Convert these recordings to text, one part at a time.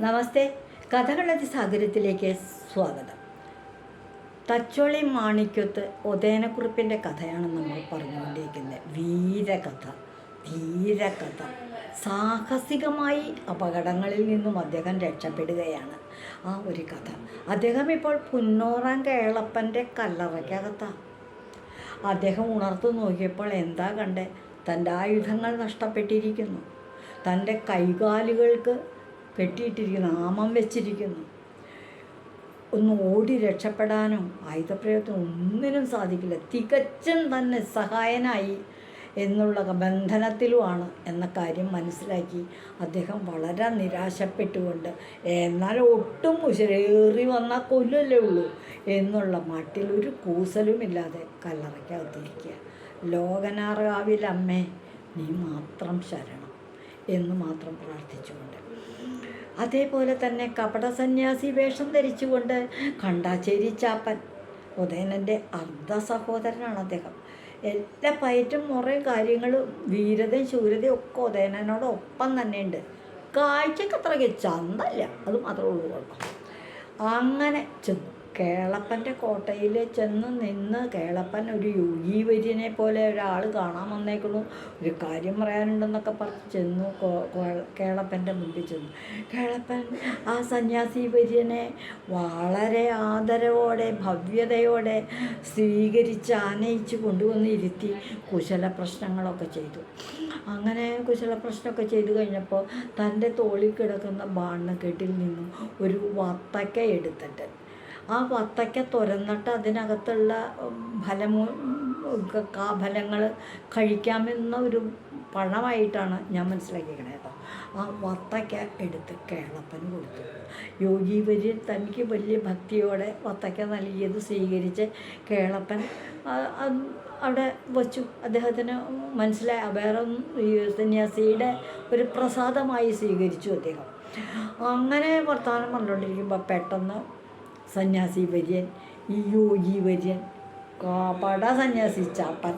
നമസ്തേ. കഥകളതി സാഗരത്തിലേക്ക് സ്വാഗതം. തച്ചോളി മാണിക്യത്ത് ഉദയനക്കുറിപ്പിന്റെ കഥയാണ് നമ്മൾ പറഞ്ഞുകൊണ്ടിരിക്കുന്നത് വീരകഥ ധീരകഥ. സാഹസികമായി അപകടങ്ങളിൽ നിന്നും അദ്ദേഹം രക്ഷപ്പെടുകയാണ്. ആ ഒരു കഥ. അദ്ദേഹം ഇപ്പോൾ പുന്നോറാം കേളപ്പന്റെ കല്ലറയ്ക്കകത്താണ് അദ്ദേഹം ഉണർത്തു നോക്കിയപ്പോൾ എന്താ കണ്ടേ? തന്റെ ആയുധങ്ങൾ നഷ്ടപ്പെട്ടിരിക്കുന്നു. തന്റെ കൈകാലുകൾക്ക് കെട്ടിയിട്ടിരിക്കുന്നു ആമം വെച്ചിരിക്കുന്നു. ഒന്ന് ഓടി രക്ഷപ്പെടാനോ ആയുധപ്രയോഗത്തിനോ ഒന്നിനും സാധിക്കില്ല. തികച്ചും തന്നെ സഹായനായി എന്നുള്ള ബന്ധനത്തിലുമാണ് എന്ന കാര്യം മനസ്സിലാക്കി അദ്ദേഹം വളരെ നിരാശപ്പെട്ടുകൊണ്ട് എന്നാൽ ഒട്ടും ഉശരേറി വന്നാൽ കൊല്ലല്ലേ ഉള്ളൂ എന്നുള്ള മട്ടിൽ ഒരു കൂസലുമില്ലാതെ കല്ലറയ്ക്കകത്തിരിക്കുക ലോകനാറാവിലമ്മേ നീ മാത്രം ശരണം. എന്ന് മാത്രം പ്രാർത്ഥിച്ചുകൊണ്ട്. അതേപോലെ തന്നെ കപട സന്യാസി വേഷം ധരിച്ചുകൊണ്ട് കണ്ടാച്ചേരി ചാപ്പൻ ഉദയനന്റെ അർദ്ധ സഹോദരനാണ് അദ്ദേഹം. എല്ലാ പയറ്റും മുറേ കാര്യങ്ങളും വീരതയും ശൂരതയും ഒക്കെ ഉദയനോടൊപ്പം തന്നെയുണ്ട്. കാഴ്ചക്ക് ചന്തല്ല അത് മാത്രമേ ഉള്ളൂ അങ്ങനെ ചെന്നു. കേളപ്പന്റെ കോട്ടയിൽ ചെന്ന് നിന്ന് കേളപ്പൻ ഒരു യോഗി വര്യനെ പോലെ ഒരാൾ കാണാൻ വന്നേക്കണു ഒരു കാര്യം പറയാനുണ്ടെന്നൊക്കെ പറഞ്ഞ് ചെന്നു കേളപ്പന്റെ മുമ്പിൽ ചെന്നു. കേളപ്പൻ ആ സന്യാസി വര്യനെ വളരെ ആദരവോടെ ഭവ്യതയോടെ സ്വീകരിച്ച് ആനയിച്ച് കൊണ്ടുവന്ന് ഇരുത്തി കുശല പ്രശ്നങ്ങളൊക്കെ ചെയ്തു. അങ്ങനെ കുശല പ്രശ്നമൊക്കെ ചെയ്തു കഴിഞ്ഞപ്പോൾ തന്റെ തോളിൽ കിടക്കുന്ന ബാണക്കെട്ടിൽ നിന്നും ഒരു വത്തക്ക എടുത്തിട്ട് ആ വത്തക്ക തുരന്നിട്ട് അതിനകത്തുള്ള ഫലമൂ ഫലങ്ങൾ കഴിക്കാമെന്ന ഒരു പണമായിട്ടാണ് ഞാൻ മനസ്സിലാക്കിയിരിക്കണത് കേട്ടോ. ആ വത്തക്ക എടുത്ത് കേളപ്പന് കൊടുത്തു. യോഗീവര്യൻ തനിക്ക് വലിയ ഭക്തിയോടെ വത്തക്ക നൽകിയത് സ്വീകരിച്ച് കേളപ്പൻ അവിടെ വച്ചു. അദ്ദേഹത്തിന് മനസ്സിലായി. വേറെ സന്യാസിയുടെ ഒരു പ്രസാദമായി സ്വീകരിച്ചു അദ്ദേഹം. അങ്ങനെ വർത്തമാനം പറഞ്ഞുകൊണ്ടിരിക്കുമ്പോൾ പെട്ടെന്ന് സന്യാസി വര്യൻ ഈ യോഗി വര്യൻ കാപ്പട സന്യാസി ചാപ്പൻ.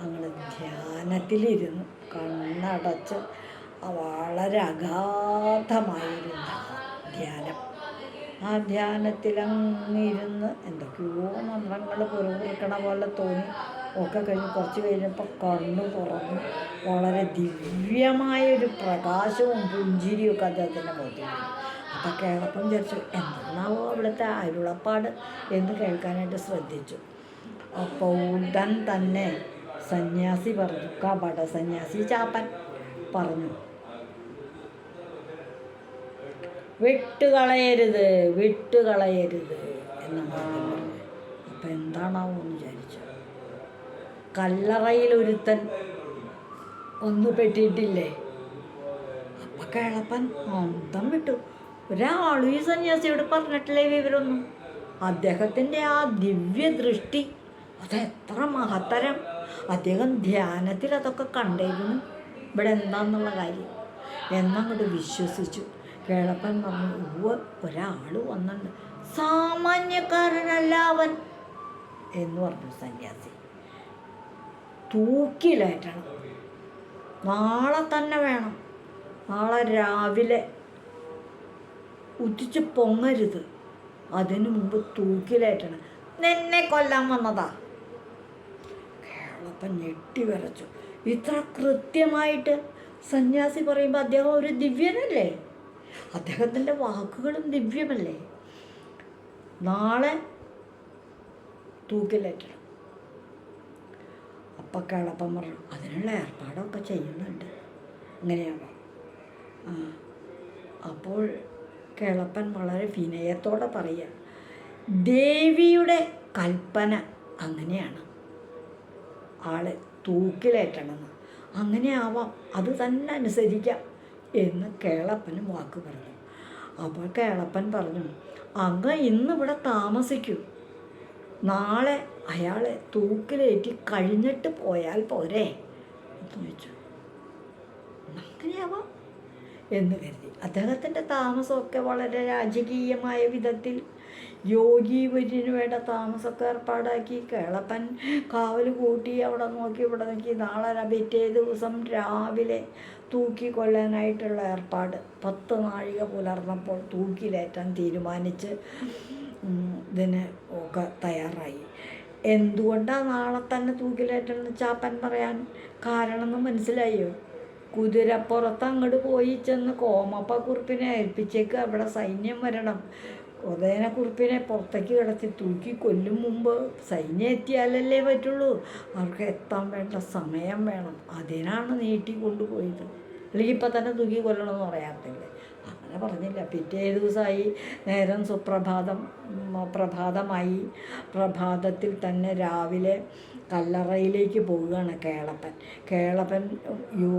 അങ്ങനെ ധ്യാനത്തിലിരുന്നു. കണ്ണടച്ച് വളരെ അഗാധമായൊരു ധ്യാനം. ആ ധ്യാനത്തിലങ്ങിരുന്ന് എന്തൊക്കെയോ മന്ത്രങ്ങൾ പുറകുറിക്കണ പോലെ തോന്നി. ഒക്കെ കഴിഞ്ഞ് കുറച്ച് കഴിഞ്ഞപ്പോൾ കണ്ണു തുറന്നു. വളരെ ദിവ്യമായൊരു പ്രകാശവും പുഞ്ചിരിയും ഒക്കെ അദ്ദേഹത്തിന്റെ മുഖത്തിൽ. അപ്പോൾ കേളപ്പം വിചാരിച്ചു എന്താണാവോ അവിടുത്തെ അരുളപ്പാട് എന്ന് കേൾക്കാനായിട്ട് ശ്രദ്ധിച്ചു. അപ്പോൾ ഉടൻ തന്നെ സന്യാസി പറഞ്ഞു കപട സന്യാസി ചാപ്പൻ പറഞ്ഞു. വിട്ടുകളയരുത് വിട്ടുകളയരുത് എന്നാണ് അദ്ദേഹം പറഞ്ഞത് അപ്പം എന്താണാവോ എന്ന് വിചാരിച്ചു. കല്ലറയിൽ ഒരുത്തൻ ഒന്ന് പെട്ടിയിട്ടില്ലേ? അപ്പം കേളപ്പൻ അന്തം വിട്ടു. ഒരാളും ഈ സന്യാസിയോട് പറഞ്ഞിട്ടില്ലേ വിവരമൊന്നും? അദ്ദേഹത്തിന്റെ ആ ദിവ്യ ദൃഷ്ടി അതെത്ര മഹത്തരം. അദ്ദേഹം ധ്യാനത്തിൽ അതൊക്കെ കണ്ടിരുന്നു ഇവിടെ എന്താന്നുള്ള കാര്യം? എന്നങ്ങോട്ട് വിശ്വസിച്ചു. കേളപ്പൻ പറഞ്ഞു ഉവ്വ് ഒരാൾ വന്നിട്ടുണ്ട്. സാമാന്യക്കാരനല്ല അവൻ എന്ന് പറഞ്ഞു സന്യാസി. തൂക്കിലേറ്റണം. നാളെ തന്നെ വേണം. നാളെ രാവിലെ ഉദിച്ച് പൊങ്ങരുത്. അതിനു മുമ്പ് തൂക്കിലേറ്റണം. നിന്നെ കൊല്ലാൻ വന്നതാ. കേളപ്പൻ ഞെട്ടി വരച്ചു ഇത്ര കൃത്യമായിട്ട് സന്യാസി പറയുമ്പോൾ അദ്ദേഹം ഒരു ദിവ്യനല്ലേ? അദ്ദേഹത്തിന്റെ വാക്കുകളും ദിവ്യമല്ലേ? നാളെ തൂക്കിലേറ്റണം. അപ്പം കേളപ്പൻ പറഞ്ഞു അതിനുള്ള ഏർപ്പാടൊക്കെ ചെയ്യുന്നുണ്ട്. അങ്ങനെയാണോ അപ്പോൾ കേളപ്പൻ വളരെ വിനയത്തോടെ പറയുക ദേവിയുടെ കൽപ്പന അങ്ങനെയാണ്. ആളെ തൂക്കിലേറ്റണമെന്ന് അങ്ങനെ ആവാം അത് തന്നെ അനുസരിക്കാം എന്ന് കേളപ്പന് വാക്ക് പറഞ്ഞു. അപ്പോൾ കേളപ്പൻ പറഞ്ഞു അങ്ങ് ഇന്നിവിടെ താമസിക്കൂ. നാളെ അയാളെ തൂക്കിലേറ്റി കഴിഞ്ഞിട്ട് പോയാൽ പോരെ എന്ന് ചോദിച്ചു. അങ്ങനെയാവാം എന്ന് കരുതി. അദ്ദേഹത്തിന്റെ താമസമൊക്കെ വളരെ രാജകീയമായ വിധത്തിൽ യോഗി വര്യന് വേണ്ട താമസമൊക്കെ ഏർപ്പാടാക്കി. കേളപ്പൻ കാവൽ കൂട്ടി അവിടെ നോക്കി ഇവിടെ നോക്കി. നാളെ പിറ്റേ ദിവസം രാവിലെ തൂക്കിക്കൊള്ളാനായിട്ടുള്ള ഏർപ്പാട്. പത്ത് നാഴിക പുലർന്നപ്പോൾ തൂക്കിലേറ്റാൻ തീരുമാനിച്ച് ഇതിന് ഒക്കെ തയ്യാറായി. എന്തുകൊണ്ടാണ് നാളെ തന്നെ തൂക്കിലേറ്റെന്ന് ചാപ്പൻ പറയാൻ കാരണമെന്ന് മനസ്സിലായോ? കുതിരപ്പുറത്ത് അങ്ങോട്ട് പോയി ചെന്ന് കോമപ്പ കുറിപ്പിനെ ഏൽപ്പിച്ചേക്ക് അവിടെ സൈന്യം വരണം. ഉദയന കുറിപ്പിനെ പുറത്തേക്ക് കിടത്തി തൂക്കി കൊല്ലും മുമ്പ് സൈന്യം എത്തിയാലല്ലേ പറ്റുള്ളൂ. അവർക്ക് എത്താൻ വേണ്ട സമയം വേണം. അതിനാണ് നീട്ടി കൊണ്ടുപോയത്. അല്ലെങ്കിൽ ഇപ്പം തന്നെ തൂക്കി കൊല്ലണമെന്ന് പറയാത്തില്ലേ? അങ്ങനെ പറഞ്ഞില്ല. പിറ്റേ ദിവസമായി നേരം സുപ്രഭാതം പ്രഭാതമായി. പ്രഭാതത്തിൽ തന്നെ രാവിലെ കല്ലറയിലേക്ക് പോവുകയാണ് കേളപ്പൻ. കേളപ്പൻ യോ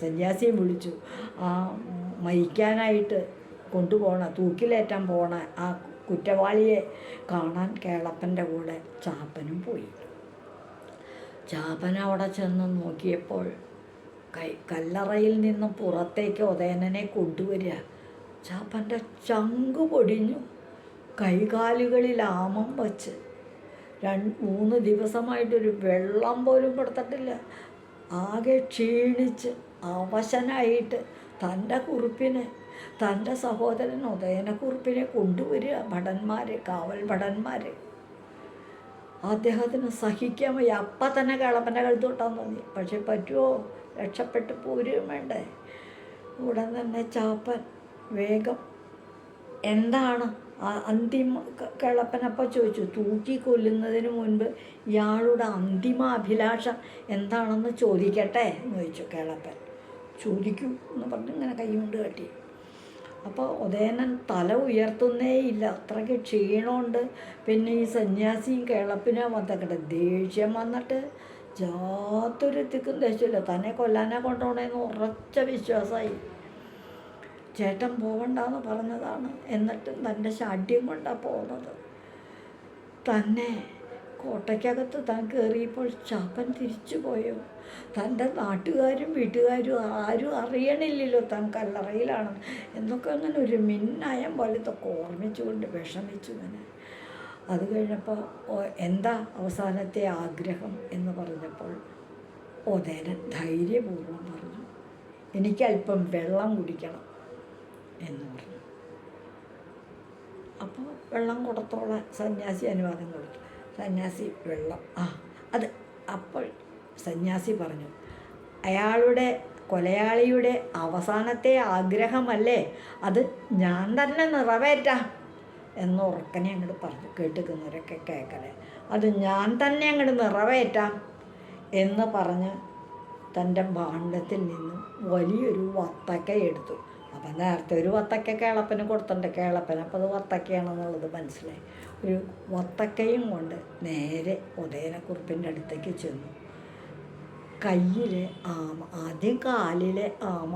സന്യാസിയെ വിളിച്ചു. ആ മരിക്കാനായിട്ട് കൊണ്ടുപോകണം തൂക്കിലേറ്റാൻ പോണ ആ കുറ്റവാളിയെ കാണാൻ കേളപ്പന്റെ കൂടെ ചാപ്പനും പോയി. ചാപ്പൻ അവിടെ ചെന്ന് നോക്കിയപ്പോൾ കൈ കല്ലറയിൽ നിന്നും പുറത്തേക്ക് ഉദയനനെ കൊണ്ടുവരിക. ചാപ്പന്റെ ചങ്ക് പൊടിഞ്ഞു. കൈകാലുകളിൽ ആമം വച്ച്. രണ്ട് മൂന്ന് ദിവസമായിട്ടൊരു വെള്ളം പോലും കൊടുത്തിട്ടില്ല. ആകെ ക്ഷീണിച്ച്. അവശനായിട്ട് തന്റെ കുറിപ്പിനെ തന്റെ സഹോദരൻ ഉദയനക്കുറിപ്പിനെ കൊണ്ടുവരിക ഭടന്മാർ കാവൽ ഭടന്മാർ അദ്ദേഹത്തിന് സഹിക്കാൻ വയ്യ. അപ്പം തന്നെ കളപ്പന്റെ കഴുത്ത് തോന്നി. പക്ഷെ പറ്റുമോ രക്ഷപ്പെട്ട് പോരുകയും വേണ്ടേ? ഉടൻ തന്നെ ചാപ്പൻ വേഗം എന്താണ്? അന്തിമ കിളപ്പനപ്പം ചോദിച്ചു. തൂക്കി കൊല്ലുന്നതിന് മുൻപ് ഇയാളുടെ അന്തിമ അഭിലാഷം എന്താണെന്ന് ചോദിക്കട്ടെ എന്ന് ചോദിച്ചു കിളപ്പൻ. ചോദിക്കൂ എന്ന് പറഞ്ഞ് ഇങ്ങനെ കൈ കൊണ്ട് കാട്ടി. അപ്പോൾ ഉദയനൻ തല ഉയർത്തുന്നേ ഇല്ല. അത്രയ്ക്ക് ക്ഷീണമുണ്ട്. പിന്നെ ഈ സന്യാസിയും കേളപ്പിനോ വന്നക്കട്ടെ ദേഷ്യം വന്നിട്ട് ജാത്തൊരു തിക്കും ദേഷ്യമില്ല. തന്നെ കൊല്ലാനെ കൊണ്ടുപോകണമെന്ന് ഉറച്ച വിശ്വാസമായി ചേട്ടൻ പോകണ്ടെന്ന് പറഞ്ഞതാണ്. എന്നിട്ടും തന്റെ ശാഠ്യം കൊണ്ടാണ് പോകുന്നത് തന്നെ കോട്ടയ്ക്കകത്ത് താൻ കയറിയപ്പോൾ ചാപ്പൻ തിരിച്ചു പോയോ? തന്റെ നാട്ടുകാരും വീട്ടുകാരും ആരും അറിയണില്ലല്ലോ താൻ കല്ലറയിലാണ് എന്നൊക്കെ അങ്ങനെ ഒരു മിന്നായം പോലത്തൊക്കെ ഓർമ്മിച്ചുകൊണ്ട് വിഷമിച്ചു ഇങ്ങനെ അത് കഴിഞ്ഞപ്പോൾ എന്താ അവസാനത്തെ ആഗ്രഹം? എന്ന് പറഞ്ഞപ്പോൾ ഒതേനൻ ധൈര്യപൂർവം പറഞ്ഞു എനിക്കല്പം വെള്ളം കുടിക്കണം എന്ന് പറഞ്ഞു. അപ്പോൾ വെള്ളം കൊടുത്തോളാൻ സന്യാസി അനുവാദം കൊടുത്തു. സന്യാസി വെള്ളം. ആ അത് അപ്പോൾ സന്യാസി പറഞ്ഞു അയാളുടെ കൊലയാളിയുടെ അവസാനത്തെ ആഗ്രഹമല്ലേ? അത് ഞാൻ തന്നെ നിറവേറ്റാം. എന്ന് ഉറക്കനെ അങ്ങോട്ട് പറഞ്ഞു കേട്ടുക്കുന്നവരൊക്കെ കേൾക്കണേ അത് ഞാൻ തന്നെ അങ്ങോട്ട് നിറവേറ്റാം. എന്ന് പറഞ്ഞ് തന്റെ ഭാണ്ഡത്തിൽ നിന്നും വലിയൊരു വത്തക്ക എടുത്തു. അപ്പം നേരത്തെ ഒരു വത്തക്ക കേളപ്പന് കൊടുത്തിട്ടുണ്ട്. കേളപ്പന് അപ്പോൾ അത് വത്തക്കയാണെന്നുള്ളത് മനസ്സിലായി. ഒരു വത്തക്കയും കൊണ്ട് നേരെ ഉദയനക്കുറിപ്പിന്റെ അടുത്തേക്ക് ചെന്നു. കയ്യിലെ ആമ ആദ്യം കാലിലെ ആമ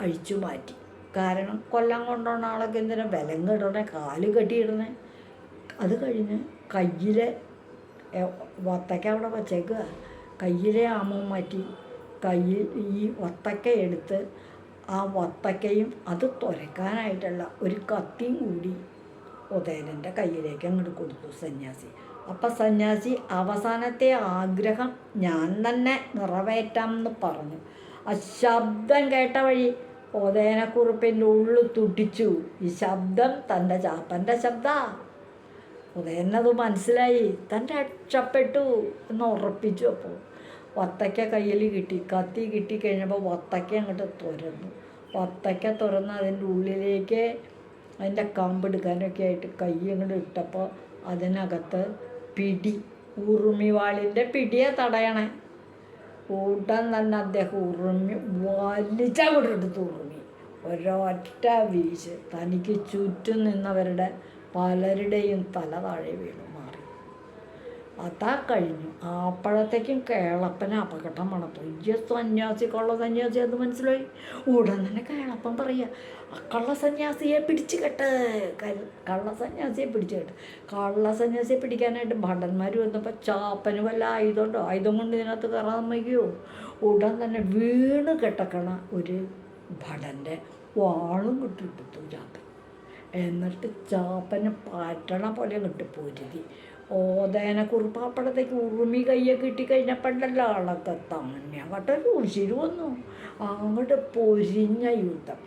അഴിച്ചു മാറ്റി. കാരണം കൊല്ലം കൊണ്ടുപോണ ആളൊക്കെ എന്തിനാ ബലം ഇടണേ കാൽ കെട്ടിയിടണേ? അത് കഴിഞ്ഞ് കയ്യിലെ വത്തക്ക അവിടെ വച്ചേക്കുക കയ്യിലെ ആമം മാറ്റി കയ്യിൽ ഈ വത്തക്ക എടുത്ത് ആ വത്തക്കയും അത് തുരക്കാനായിട്ടുള്ള ഒരു കത്തിയും കൂടി ഉദയനന്റെ കയ്യിലേക്ക് അങ്ങോട്ട് കൊടുത്തു സന്യാസി. അപ്പം സന്യാസി അവസാനത്തെ ആഗ്രഹം ഞാൻ തന്നെ നിറവേറ്റാം എന്ന് പറഞ്ഞു. ആ ശബ്ദം കേട്ട വഴി ഉദയനക്കുറിപ്പിന്റെ ഉള്ളു തുടിച്ചു. ഈ ശബ്ദം തന്റെ ചാപ്പന്റെ ശബ്ദ. ഉദയനത് മനസ്സിലായി താൻ രക്ഷപ്പെട്ടു എന്ന് ഉറപ്പിച്ചു അപ്പോൾ. വത്തയ്ക്ക കയ്യിൽ കിട്ടി കത്തി കിട്ടി കഴിഞ്ഞപ്പോൾ വത്തക്ക അങ്ങോട്ട് തുരന്നു. വത്തയ്ക്ക തുറന്ന് അതിന്റെ ഉള്ളിലേക്ക് അതിന്റെ കമ്പെടുക്കാനൊക്കെ ആയിട്ട് കൈ അങ്ങോട്ട് ഇട്ടപ്പോൾ അതിനകത്ത് പിടി. ഉറുമിവാളിന്റെ പിടിയെ തടയണേ. ഉടൻ തന്നെ അദ്ദേഹം ഉറുമി വലിച്ചങ്ങോട്ട് എടുത്ത് ഉറുമി. ഒരൊറ്റ വീശ്. തനിക്ക് ചുറ്റും നിന്നവരുടെ പലരുടെയും തല താഴെ വീണു. അതാ കഴിഞ്ഞു. അപ്പോഴത്തേക്കും കേളപ്പന് അപകടം മണത്തു ഈ സന്യാസി കള്ള സന്യാസി എന്ന് മനസ്സിലായി. ഉടൻ തന്നെ കേളപ്പൻ പറയുക "ആ കള്ള സന്യാസിയെ പിടിച്ചു കെട്ട്. കള്ള സന്യാസിയെ പിടിച്ചു കെട്ട്. കള്ള സന്യാസിയെ പിടിക്കാനായിട്ട് ഭടന്മാർ വന്നപ്പോൾ ചാപ്പന് വല്ല ആയുധമുണ്ടോ? ആയുധം കൊണ്ട് ഇതിനകത്ത് കയറാൻ വയ്ക്കുമോ ഉടൻ തന്നെ വീണ് കെട്ടക്കണ ഒരു ഭടന്റെ വാളും കിട്ടിട്ടു ചാപ്പൻ എന്നിട്ട് ചാപ്പന് പാറ്റണ പോലെ കിട്ടി പൊരുതി. ഓതേന കുറുപ്പാപ്പടത്തേക്ക് ഉറുമി കയ്യെ കിട്ടിക്കഴിഞ്ഞപ്പോഴല്ലോ ആളൊക്കെ തന്നെ അങ്ങോട്ടൊരു ഉശിര് വന്നു. അങ്ങോട്ട് പൊരിഞ്ഞ യുദ്ധം.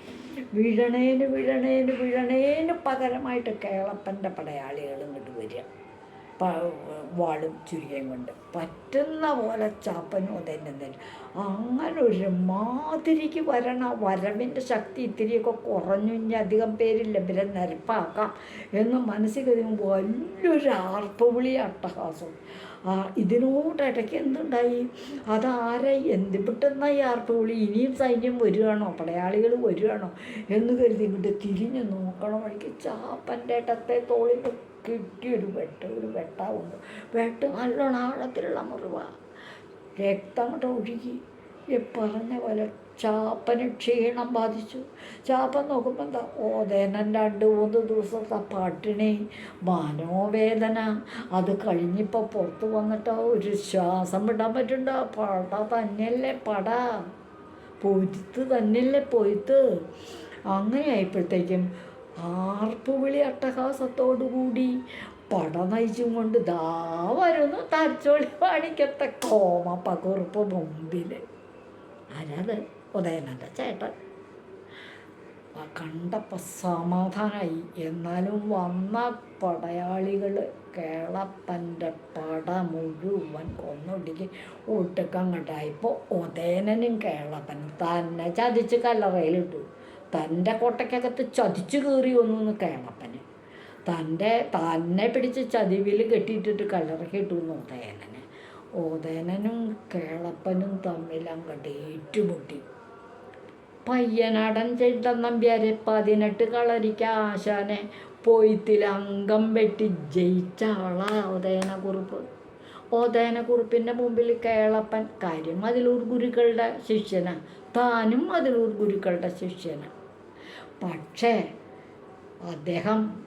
വിഴണേന് വിഴണേന് വിഴണേന് പകരമായിട്ട് കേളപ്പന്റെ പടയാളികൾ ഇങ്ങോട്ട് വരിക. വാളും ചുരുകയും കൊണ്ട് പറ്റുന്ന പോലെ ചാപ്പനും തന്നെ തന്നെ അങ്ങനെ ഒരു മാതിരിക്ക് വരണ. വരവിന്റെ ശക്തി ഇത്തിരിയൊക്കെ കുറഞ്ഞു ഇനി അധികം പേരില്ല. ഇവരെ നിരപ്പാക്കാം എന്ന് മനസ്സിൽ കഴിയുമ്പോൾ വലിയൊരു ആർപ്പുവിളി അട്ടഹാസം ആ ഇതിനോടിടയ്ക്ക് എന്തുണ്ടായി? അതാരെ എന്ത് പെട്ടെന്ന ഈ ആർപ്പുവിളി? ഇനിയും സൈന്യം വരികയാണോ പടയാളികൾ വരികയാണോ എന്ന് കരുതി ഇങ്ങോട്ട് തിരിഞ്ഞ് നോക്കണ വഴിക്ക് ചാപ്പന്റെ ഇടത്തെ തോളിൽ കിട്ടിയൊരു വെട്ട് ഒരു വെട്ടാവുണ്ട്. വെട്ട് നല്ലോണം ആഴത്തിലുള്ള മുറിവാണ് രക്തം ഒഴുകി പറഞ്ഞ പോലെ ചാപ്പന് ക്ഷീണം ബാധിച്ചു. ചാപ്പൻ നോക്കുമ്പോൾ എന്താ ഓതേനൻ രണ്ട് മൂന്ന് ദിവസത്തെ പട്ടിണി മനോവേദന. അത് കഴിഞ്ഞിപ്പോൾ പുറത്ത് വന്നിട്ട് ഒരു ശ്വാസം വിടാൻ പറ്റണ്ട. പട തന്നെയല്ലേ പട. പൊരുത്ത് തന്നെയല്ലേ പൊയ്ത്ത് അങ്ങനെ ആയപ്പോഴത്തേക്കും ആർപ്പുവിളി അട്ടഹാസത്തോടുകൂടി പട നയിച്ചും കൊണ്ട് ദാ വരുന്നു തച്ചോളി പാണിക്കത്തെ കോമ പകുറുപ്പ് മുമ്പിൽ ആരാത്? ഉദയനന്റെ ചേട്ടൻ. കണ്ടപ്പോൾ സമാധാനമായി എന്നാലും വന്ന പടയാളികൾ കേളപ്പന്റെ പട മുഴുവൻ കൊന്നൊടുക്കി ഒട്ടുക്കങ്ങോട്ടായപ്പോൾ ഉദയനനും കേളപ്പനും തന്നെ ചതിച്ച് കല്ലറയിലിട്ടു. തന്റെ കോട്ടയ്ക്കകത്ത് ചതിച്ചു കയറി വന്നു കേളപ്പന് തന്റെ തന്നെ പിടിച്ച് ചതിവിൽ കെട്ടിയിട്ടിട്ട് കല്ലറക്കിട്ടു എന്ന് ഉദയനന് ഉദയനനും കേളപ്പനും തമ്മിൽ അങ്ങോട്ട് ഏറ്റുമുട്ടി. പയ്യനാടൻ ചെയ്ത നമ്പ്യാരെ പതിനെട്ട് കളരിക്ക ആശാനെ പൊയ്ത്തിൽ അംഗം വെട്ടി ജയിച്ച ആളാ ഉദയനക്കുറുപ്പ് ഉദയനക്കുറുപ്പിന്റെ മുമ്പിൽ കേളപ്പൻ കാര്യം അതിലൂർ ഗുരുക്കളുടെ ശിഷ്യനാണ് താനും അതിലൂർ ഗുരുക്കളുടെ ശിഷ്യനാ. പക്ഷേ അദ്ദേഹം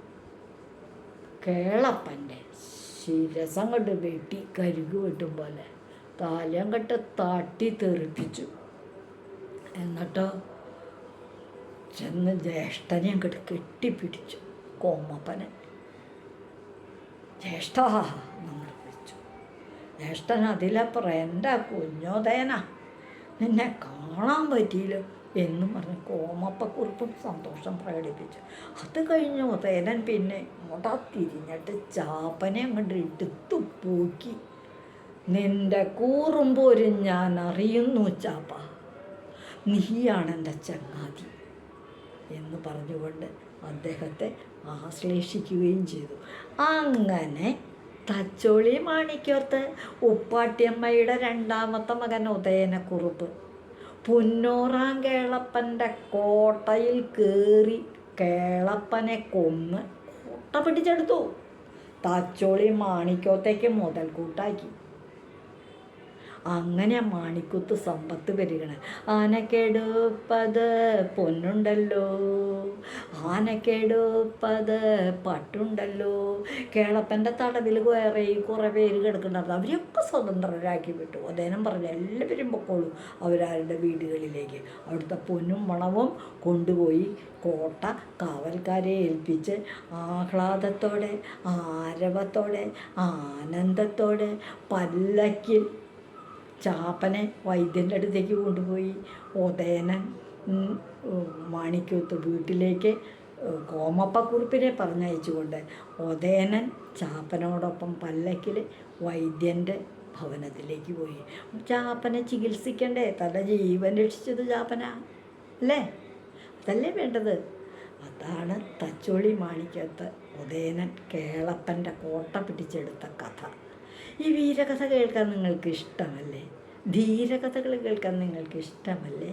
കേളപ്പന്റെ ശിരസം കൊണ്ട് വെട്ടി കരുകു വെട്ടും പോലെ താലം കെട്ട് താട്ടി തെറിപ്പിച്ചു. എന്നിട്ടോ ചെന്ന് ജ്യേഷ്ഠനെ അങ്ങോട്ട് കെട്ടിപ്പിടിച്ചു കോമപ്പനെ. ജ്യേഷ്ഠ നമ്മൾ വിളിച്ചു. ജ്യേഷ്ഠൻ അതിലപ്പുറം എന്റെ കുഞ്ഞോദയന നിന്നെ കാണാൻ പറ്റിയില്ലോ. എന്നും പറഞ്ഞ്. കോമപ്പക്കുറിപ്പും സന്തോഷം പ്രകടിപ്പിച്ചു. അത് കഴിഞ്ഞ് ഉദയനൻ പിന്നെ മുടാ തിരിഞ്ഞിട്ട് ചാപ്പനെ അങ്ങോട്ട് എടുത്തു പോക്കി. നിന്റെ കൂറുമ്പോരും ഞാൻ അറിയുന്നു ചാപ്പ. നീയാണ് എന്റെ ചങ്ങാതി എന്ന് പറഞ്ഞുകൊണ്ട് അദ്ദേഹത്തെ ആശ്ലേഷിക്കുകയും ചെയ്തു. അങ്ങനെ തച്ചോളി മാണിക്കോർത്ത് ഉപ്പാട്ടിയമ്മയുടെ രണ്ടാമത്തെ മകൻ ഉദയനക്കുറുപ്പ് പുന്നൂറാം കേളപ്പന്റെ കോട്ടയിൽ കയറി കേളപ്പനെ കൊന്ന് കോട്ട പിടിച്ചെടുത്തു. തച്ചോളി മാണിക്കോത്തേക്ക് മുതൽക്കൂട്ടാക്കി. അങ്ങനെ മാണിക്കുത്ത് സമ്പത്ത് വരികയാണ് ആനക്കെടുപ്പത് പൊന്നുണ്ടല്ലോ. ആനക്കെടുപ്പത് പട്ടുണ്ടല്ലോ. കേളപ്പന്റെ തടവിൽ വേറെ കുറേ പേര് കിടക്കുന്നുണ്ടായിരുന്നു അവരെയൊക്കെ സ്വതന്ത്രരാക്കി വിട്ടു. അദ്ദേഹം പറഞ്ഞു എല്ലാവരും പൊക്കോളൂ അവരവരുടെ വീടുകളിലേക്ക്. അവിടുത്തെ പൊന്നും മണവും കൊണ്ടുപോയി കോട്ട കാവൽക്കാരെ ഏൽപ്പിച്ച് ആഹ്ലാദത്തോടെ ആരവത്തോടെ ആനന്ദത്തോടെ പല്ലക്കിൽ ചാപ്പനെ വൈദ്യന്റെ അടുത്തേക്ക് കൊണ്ടുപോയി. ഉദയനൻ മാണിക്യൂത്ത് വീട്ടിലേക്ക് കോമപ്പക്കുറിപ്പിനെ പറഞ്ഞയച്ചുകൊണ്ട് ഉദയനൻ ചാപ്പനോടൊപ്പം പല്ലക്കിൽ വൈദ്യന്റെ ഭവനത്തിലേക്ക് പോയി. ചാപ്പനെ ചികിത്സിക്കണ്ടേ? തന്റെ ജീവൻ രക്ഷിച്ചത് ചാപ്പന? അല്ലേ? അതല്ലേ വേണ്ടത്? അതാണ് തച്ചോളി മാണിക്കത്ത് ഉദയനൻ കേളപ്പന്റെ കോട്ട പിടിച്ചെടുത്ത കഥ. ഈ വീരകഥ കേൾക്കാൻ നിങ്ങൾക്ക് ഇഷ്ടമല്ലേ ധീരകഥകൾ കേൾക്കാൻ നിങ്ങൾക്ക് ഇഷ്ടമല്ലേ